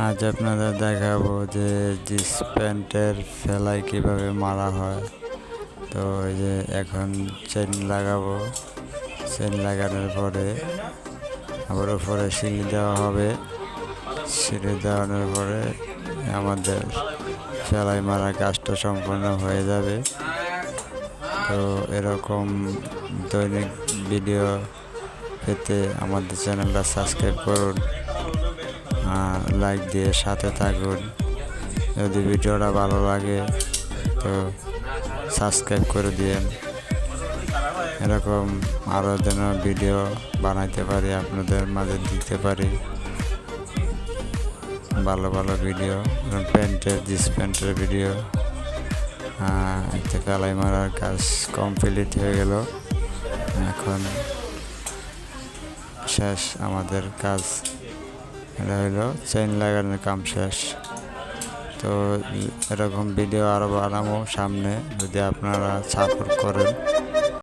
আজ আপনাদের দেখাবো যে জিন্স প্যান্টের সেলাই কীভাবে মারা হয়। তো এই যে এখন চেন লাগাবো। চেন লাগানোর পরে আবার উপরে সিঁড়ি দেওয়া হবে। সিঁড়ি দেওয়ানোর পরে আমাদের সেলাই মারা কাজটা সম্পূর্ণ হয়ে যাবে। তো এরকম দৈনিক ভিডিও পেতে আমাদের চ্যানেলটা সাবস্ক্রাইব করুন। লাইক দিয়ে সাথে থাকুন। যদি ভিডিওটা ভালো লাগে, তো সাবস্ক্রাইব করে দিয়েন। এরকম আরও যেন ভিডিও বানাইতে পারি, আপনাদের মাঝে দিতে পারি। ভালো ভালো ভিডিও প্যান্টের, জিন্স প্যান্টের ভিডিও একটা কালাই মারার কাজ কমপ্লিট হয়ে গেল। এখন শেষ আমাদের কাজ। এটা হলো চেইন লাগানোর কাম শেষ। তো এরকম ভিডিও আরও বানাবো সামনে, যদি আপনারা সাপোর্ট করেন।